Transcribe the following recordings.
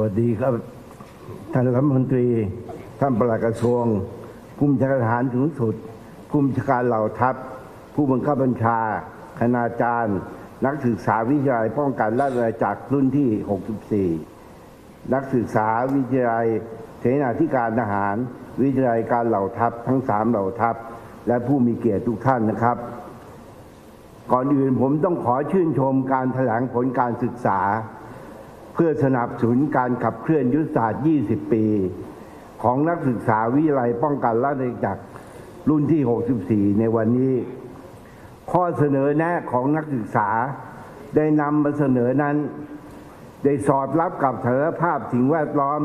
วัสดีครับท่านรัฐมนตรี ท่านปลัดกระทรวงผู้บัญชาการทหารสูงสุดผู้บัญชาการเหล่าทัพ ผู้บังคับบัญชา คณาจารย์ นักศึกษาวิทยาลัยป้องกันราชอาณาจักรุ่นที่ 64 นักศึกษาวิทยาลัยเสนาธิการทหาร วิทยาลัยการเหล่าทัพทั้งสามเหล่าทัพ และผู้มีเกียรติทุกท่านนะครับ ก่อนอื่นผมต้องขอชื่นชมการแถลงผลการศึกษา พื่อสนับสนุนการขับเคลื่อนยุทธศาสตร์ 20 ปี ของนักศึกษาวิทยาลัยป้องกันราชอาณาจักรรุ่นที่ 64 ในวันนี้ ข้อเสนอแนะของนักศึกษาได้นำมาเสนอนั้น ได้สอดรับกับสถานภาพสิ่งแวดล้อม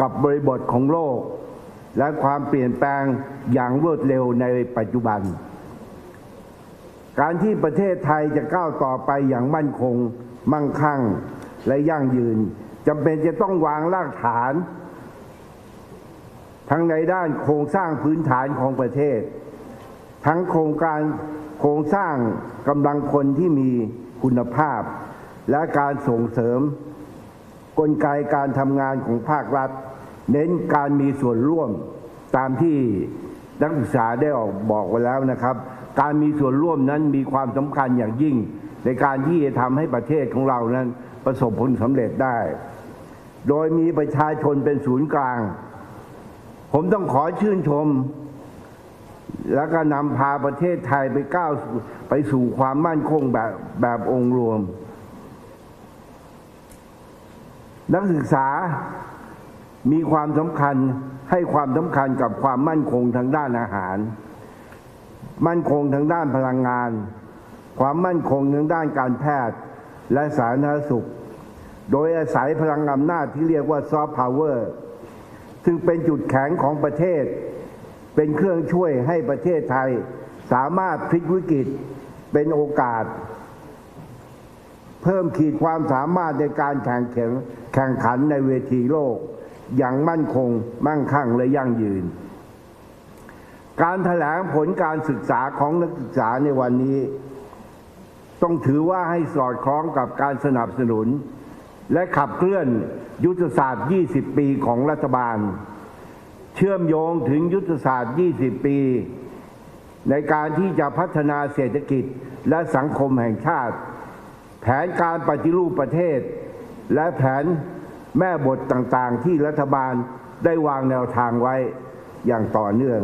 กับบริบทของโลก และความเปลี่ยนแปลงอย่างรวดเร็วในปัจจุบัน การที่ประเทศไทยจะก้าวต่อไปอย่างมั่นคงมั่งคั่ง และยั่งยืนจำเป็นจะต้องวางรากฐาน ทั้งในด้านโครงสร้างพื้นฐานของประเทศ ทั้งโครงการโครงสร้างกำลังคนที่มีคุณภาพ และการส่งเสริม กลไกการทำงานของภาครัฐ เน้นการมีส่วนร่วมตามที่นักศึกษาได้ออกบอกไว้แล้วนะครับ การมีส่วนร่วมนั้นมีความสำคัญอย่างยิ่ง ในการที่จะทำให้ประเทศของเรานั้น ประสบผลสำเร็จได้ โดยมีประชาชนเป็นศูนย์กลาง ผมต้องขอชื่นชม แล้วก็นำพาประเทศไทยไปก้าวไปสู่ความมั่นคงแบบแบบองค์รวม นักศึกษามีความสำคัญให้ความสำคัญกับความมั่นคงทางด้านอาหาร มั่นคงทางด้านพลังงาน ความมั่นคงทางด้านการแพทย์และสาธารณสุข โดยอาศัยพลังอำนาจที่เรียกว่าซอฟต์พาวเวอร์ซึ่งเป็นจุดแข็งของประเทศ เป็นเครื่องช่วยให้ประเทศไทย สามารถพลิกวิกฤตเป็นโอกาส เพิ่มขีดความสามารถในการแข่งขันแข่งขันในเวทีโลก อย่างมั่นคง มั่งคั่งและยั่งยืน การแถลงผลการศึกษาของนักศึกษาในวันนี้ ต้องถือว่าให้สอดคล้องกับการสนับสนุน และขับเคลื่อนยุทธศาสตร์ 20 ปีของรัฐบาล เชื่อมโยงถึงยุทธศาสตร์ 20 ปี ในการที่จะพัฒนาเศรษฐกิจและสังคมแห่งชาติ แผนการปฏิรูปประเทศ และแผนแม่บทต่างๆ ที่รัฐบาลได้วางแนวทางไว้อย่างต่อเนื่อง